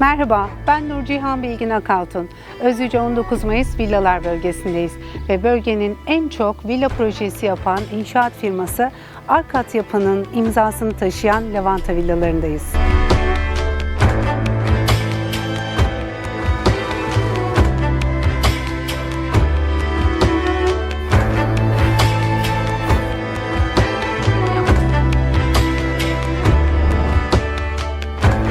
Merhaba, ben Nurcihan Bilgin Akaltun. Özüce 19 Mayıs Villalar bölgesindeyiz ve bölgenin en çok villa projesi yapan inşaat firması Arkat Yapı'nın imzasını taşıyan Lavanta Villalarındayız.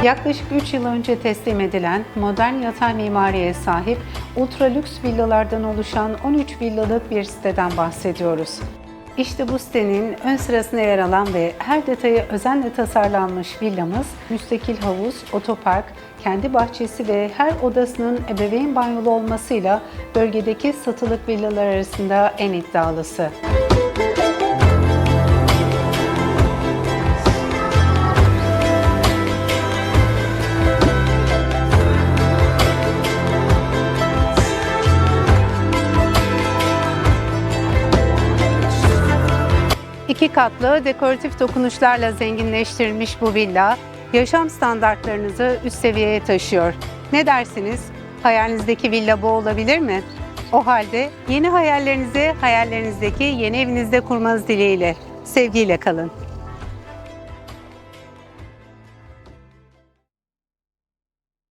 Yaklaşık 3 yıl önce teslim edilen modern yatay mimariye sahip ultra lüks villalardan oluşan 13 villalık bir siteden bahsediyoruz. İşte bu sitenin ön sırasına yer alan ve her detayı özenle tasarlanmış villamız, müstakil havuz, otopark, kendi bahçesi ve her odasının ebeveyn banyolu olmasıyla bölgedeki satılık villalar arasında en iddialısı. İki katlı dekoratif dokunuşlarla zenginleştirilmiş bu villa, yaşam standartlarınızı üst seviyeye taşıyor. Ne dersiniz? Hayalinizdeki villa bu olabilir mi? O halde yeni hayallerinizi hayallerinizdeki yeni evinizde kurmanız dileğiyle. Sevgiyle kalın.